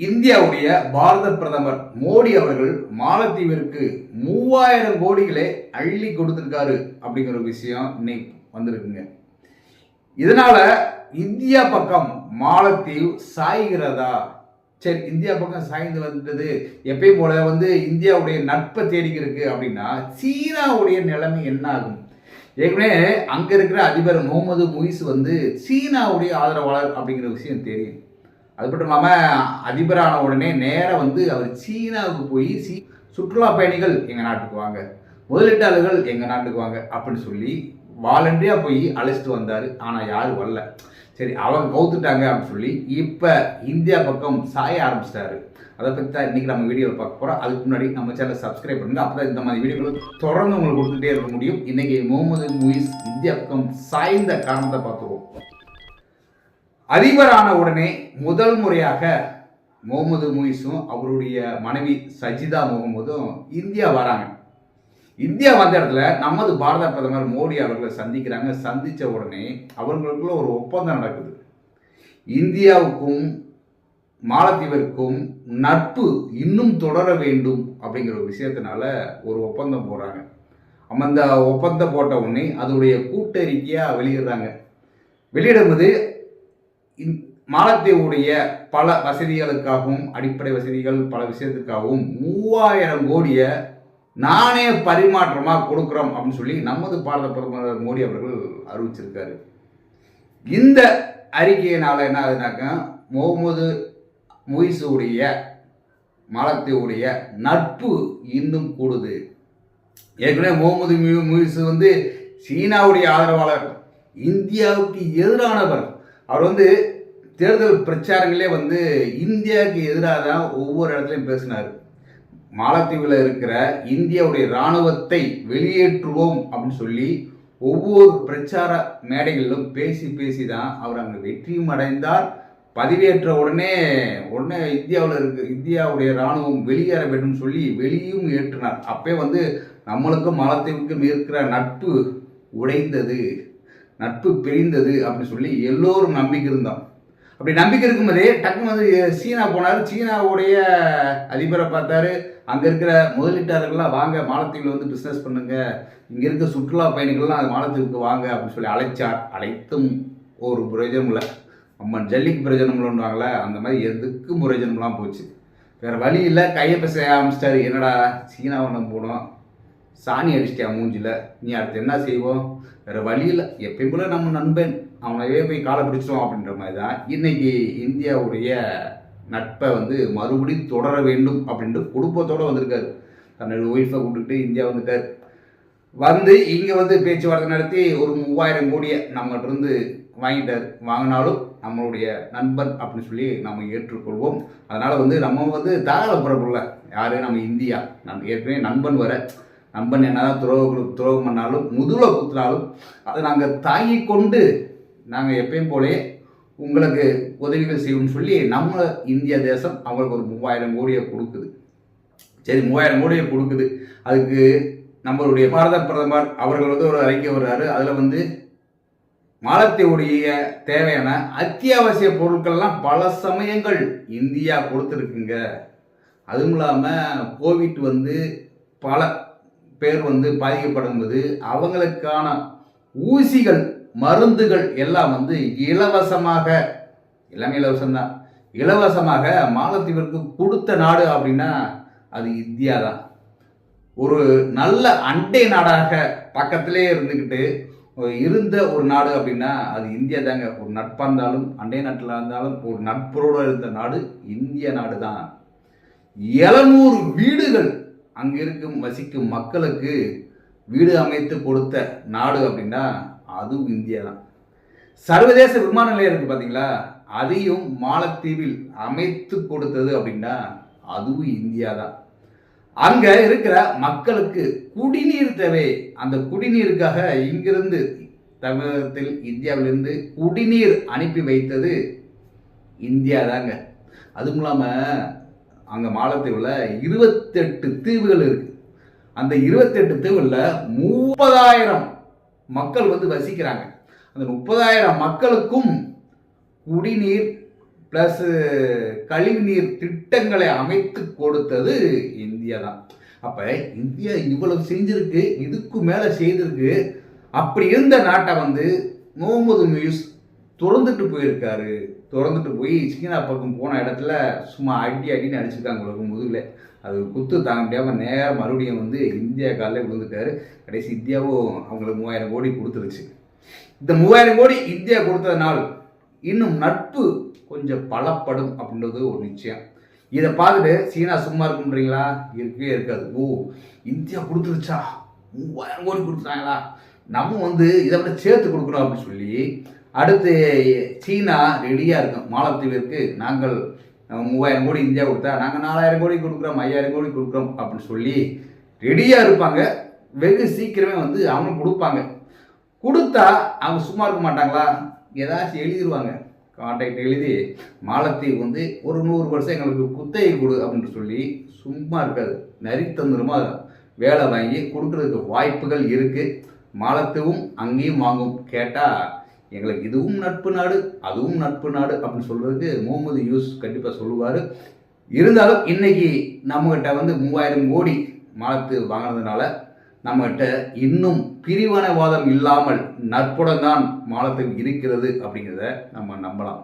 இந்தியாவுடைய பாரத பிரதமர் மோடி அவர்கள் மாலத்தீவிற்கு மூவாயிரம் கோடிகளை அள்ளி கொடுத்துருக்காரு அப்படிங்கிற விஷயம் இன்னைக்கு வந்திருக்குங்க. இதனால இந்தியா பக்கம் மாலத்தீவு சாய்கிறதா? சரி இந்தியா பக்கம் சாய்ந்து வந்தது. எப்பயும் போல வந்து இந்தியாவுடைய நட்பை தேடிக்கிறதுக்கு அப்படின்னா சீனாவுடைய நிலைமை என்ன ஆகும் ஏற்கனவே அங்க இருக்கிற அதிபர் முகமது முயிஸ் வந்து சீனாவுடைய ஆதரவாளர் அப்படிங்கிற விஷயம் தெரியும். அது மட்டும் இல்லாமல் அதிபரான உடனே நேராக வந்து அவர் சீனாவுக்கு போய் சீ சுற்றுலா பயணிகள் எங்கள் நாட்டுக்கு வாங்க முதலீட்டாளர்கள் எங்கள் நாட்டுக்கு வாங்க அப்படின்னு சொல்லி வாலண்டியாக போய் அழைச்சிட்டு வந்தார். ஆனால் யாரும் வரல. சரி அவங்க கவுத்துட்டாங்க அப்படின்னு சொல்லி இப்போ இந்தியா பக்கம் சாய ஆரம்பிச்சிட்டாரு. அதை பற்றி தான் இன்றைக்கி நம்ம வீடியோவில் பார்க்க போகிறோம் அதுக்கு முன்னாடி நம்ம சேனலை சப்ஸ்கிரைப் பண்ணுங்கள் அப்போ தான் இந்த மாதிரி வீடியோக்கள் தொடர்ந்து உங்களுக்கு கொடுத்துட்டே இருக்க முடியும். இன்றைக்கி முகமது முயிஸ் இந்தியா பக்கம் சாய்ந்த காரணத்தை பார்த்துருவோம். அதிபரான உடனே முதல் முறையாக முகமது முயிஸும் அவருடைய மனைவி சஜிதா முகமதும் இந்தியா வராங்க. இந்தியா வந்த இடத்துல நமது பாரத பிரதமர் மோடி அவர்களை சந்திக்கிறாங்க. சந்தித்த உடனே அவர்களுக்குள்ள ஒரு ஒப்பந்தம் நடக்குது. இந்தியாவுக்கும் மாலத்தீவிற்கும் நட்பு இன்னும் தொடர வேண்டும் அப்படிங்கிற ஒரு விஷயத்தினால ஒரு ஒப்பந்தம் போடுறாங்க. அந்த ஒப்பந்தம் போட்ட உடனே அதோடைய கூட்டறிக்கையாக வெளியிடுறாங்க. வெளியிடும்போது மாலத்தீவுடைய பல வசதிகளுக்காகவும் அடிப்படை வசதிகள் பல விஷயத்துக்காகவும் மூவாயிரம் கோடியை நாணய பரிமாற்றமாக கொடுக்குறோம் அப்படின்னு சொல்லி நமது பாரத பிரதமர் மோடி அவர்கள் அறிவிச்சிருக்காரு. இந்த அறிக்கையினால் என்ன ஆகுதுனாக்கா முகமது முயிசுடைய மாலத்தீவுடைய நட்பு இன்னும் கூடுது. ஏற்கனவே முகமது மு- முயிசு வந்து சீனாவுடைய ஆதரவாளர் இந்தியாவுக்கு எதிரானவர். அவர் வந்து தேர்தல் பிரச்சாரங்களே வந்து இந்தியாவுக்கு எதிராக தான் ஒவ்வொரு இடத்துலையும் பேசினார். மாலத்தீவில் இருக்கிற இந்தியாவுடைய இராணுவத்தை வெளியேற்றுவோம் அப்படின்னு சொல்லி ஒவ்வொரு பிரச்சார மேடைகளிலும் பேசி பேசி தான் அவர் அங்கே வெற்றியும் அடைந்தார். பதிவேற்ற உடனே உடனே இந்தியாவில் இருக்கு இந்தியாவுடைய இராணுவம் வெளியேற வேண்டும் சொல்லி வெளியும் ஏற்றினார். அப்பே வந்து நம்மளுக்கும் மாலத்தீவுக்கும் இருக்கிற நட்பு உடைந்தது. நட்பு பிரிந்தது அப்படின்னு சொல்லி எல்லோரும் நம்பிக்கை இருந்தோம். அப்படி நம்பிக்கை இருக்கும்போதே டக்குனு வந்து சீனா போனார். சீனாவுடைய அதிபரை பார்த்தாரு. அங்கே இருக்கிற முதலீட்டாளர்கள்லாம் வாங்க மாலத்தீவில் வந்து பிஸ்னஸ் பண்ணுங்க. இங்கே இருக்க சுற்றுலா பயணிகள்லாம் அது மாலத்தீவுக்கு வாங்க அப்படின்னு சொல்லி அழைச்சார். அழைத்தும் ஒரு பிரயோஜனம் இல்லை. அம்மன் ஜல்லிக்கு பிரயோஜனம் அந்த மாதிரி எதுக்கும் பிரயோஜனம்லாம் போச்சு. வேறு வழி இல்லை. கையை பேச ஆரம்பிச்சிட்டாரு. என்னடா சீனாவை நம்ம போனோம். சாணி அடிச்சிட்டியா மூஞ்சில? நீ அடுத்து என்ன செய்வோம் வேற வழி இல்லை. எப்பயும் போல நம்ம நண்பன். அவனையே போய் காலை பிடிச்சிடும் அப்படின்ற மாதிரி தான் இன்னைக்கு இந்தியாவுடைய நட்பை வந்து மறுபடியும் தொடர வேண்டும் அப்படின்ட்டு குடும்பத்தோடு வந்திருக்காரு. தன்னோட ஒய்ஃபை கூப்பிட்டுட்டு இந்தியா வந்துட்டார். வந்து இங்கே வந்து பேச்சுவார்த்தை நடத்தி ஒரு மூவாயிரம் கோடியை நம்மகிட்ட இருந்து வாங்கிட்டார். வாங்கினாலும் நம்மளுடைய நண்பன் அப்படின்னு சொல்லி நம்ம ஏற்றுக்கொள்வோம். அதனால் வந்து நம்ம வந்து தாராளப்படுறதில்ல யார்? நம்ம இந்தியா. நம்ம ஏற்கனவே நண்பன் வர நண்பன் என்னதான் துரோக துரோகம் பண்ணாலும் முதுகுல குத்துனாலும் அதை நாங்கள் தாங்கி கொண்டு நாங்கள் எப்பயும் போலே உங்களுக்கு உதவிகள் செய்யும்னு சொல்லி நம்ம இந்திய தேசம் அவங்களுக்கு ஒரு மூவாயிரம் கோடியை கொடுக்குது. சரி மூவாயிரம் கோடியை கொடுக்குது. அதுக்கு நம்மளுடைய பாரத பிரதமர் அவர்கள் வந்து ஒரு அறிக்கை வர்றாரு. அதில் வந்து மாலத்தீவுடைய தேவையான அத்தியாவசிய பொருட்கள்லாம் பல சமயங்கள் இந்தியா கொடுத்துருக்குங்க. அதுவும் இல்லாமல் கோவிட் வந்து பல பேர் வந்து பாதிக்கப்படும்போது அவங்களுக்கான ஊசிகள் மருந்துகள் எல்லாம் வந்து இலவசமாக எல்லாமே இலவசம்தான். இலவசமாக மாலத்தீவிற்கு கொடுத்த நாடு அப்படின்னா அது இந்தியா தான் ஒரு நல்ல அண்டை நாடாக பக்கத்திலே இருந்துக்கிட்டு இருந்த ஒரு நாடு அப்படின்னா அது இந்தியா தாங்க ஒரு நட்பாக இருந்தாலும் அண்டை நாட்டில் இருந்தாலும் ஒரு நட்பரோடு இருந்த நாடு இந்திய நாடு தான் எழுநூறு வீடுகள் அங்கே இருக்கும் வசிக்கும் மக்களுக்கு வீடு அமைத்து கொடுத்த நாடு அப்படின்னா அதுவும் இந்தியா தான் சர்வதேச விமான நிலையம் இருக்கு பார்த்தீங்களா அதையும் மாலத்தீவில் அமைத்து கொடுத்தது அப்படின்னா அதுவும் இந்தியா தான் அங்கே இருக்கிற மக்களுக்கு குடிநீர் தேவை. அந்த குடிநீருக்காக இங்கிருந்து தமிழகத்தில் இந்தியாவிலிருந்து குடிநீர் அனுப்பி வைத்தது இந்தியா தாங்க அதுவும் இல்லாமல் அங்கே மாலத்தீவில் இருபத்தெட்டு தீவுகள் இருக்கு. அந்த இருபத்தெட்டு தீவுகளில் முப்பதாயிரம் மக்கள் வந்து வசிக்கிறாங்க. அந்த முப்பதாயிரம் மக்களுக்கும் குடிநீர் ப்ளஸ் கழிவுநீர் திட்டங்களை அமைத்து கொடுத்தது இந்தியா தான். அப்போ இந்தியா இவ்வளவு செஞ்சிருக்கு இதுக்கு மேலே செய்திருக்கு. அப்படி இருந்த நாட்டை வந்து முகமது நியூஸ் திறந்துட்டு போயிருக்காரு. திறந்துட்டு போய் சீனா பக்கம் போன இடத்துல சும்மா அடி அடின்னு அடிச்சிருக்காங்க உலகம் முதுகில். அது குத்து தாங்க முடியாமல் நேரம் மறுபடியும் வந்து இந்தியா காலில் விழுந்துட்டாரு. கடைசி இந்தியாவும் அவங்களுக்கு மூவாயிரம் கோடி கொடுத்துருச்சு. இந்த மூவாயிரம் கோடி இந்தியா கொடுத்ததுனால் இன்னும் நட்பு கொஞ்சம் பலப்படும் அப்படின்றது ஒரு நிச்சயம். இதை பார்த்துட்டு சீனா சும்மா இருக்குன்றீங்களா? இருக்கவே இருக்காது. ஓ இந்தியா கொடுத்துருச்சா? மூவாயிரம் கோடி கொடுத்துட்டாங்களா? நம்ம வந்து இதை விட சேர்த்து கொடுக்குறோம் அப்படின்னு சொல்லி அடுத்து சீனா ரெடியாக இருக்கும் மாலத்தீவிற்கு நாங்கள் மூவாயிரம் கோடி இந்தியா கொடுத்தா நாங்கள் நாலாயிரம் கோடி கொடுக்குறோம் ஐயாயிரம் கோடி கொடுக்குறோம் அப்படின்னு சொல்லி ரெடியாக இருப்பாங்க. வெகு சீக்கிரமே வந்து அவங்க கொடுப்பாங்க. கொடுத்தா அவங்க சும்மா இருக்க மாட்டாங்களா? ஏதாச்சும் எழுதிடுவாங்க கான்டாக்ட் எழுதி மாலத்தீவு வந்து ஒரு நூறு வருஷம் எங்களுக்கு குத்தகை கொடு அப்படின்னு சொல்லி சும்மா இருக்காது. நரித்தந்திரமாக வேலை வாங்கி கொடுக்கறதுக்கு வாய்ப்புகள் இருக்குது மாலத்தீவும் அங்கேயும் வாங்கும். கேட்டால் எங்களுக்கு இதுவும் நட்பு நாடு அதுவும் நட்பு நாடு அப்படின்னு சொல்கிறதுக்கு முகமது யூஸ் கண்டிப்பாக சொல்லுவார். இருந்தாலும் இன்றைக்கி நம்மகிட்ட வந்து மூவாயிரம் கோடி மாலத்து வாங்கினதுனால நம்மகிட்ட இன்னும் பிரிவனவாதம் இல்லாமல் நட்புடன் தான் மாலத்தில் இருக்கிறது அப்படிங்கிறத நம்ம நம்பலாம்.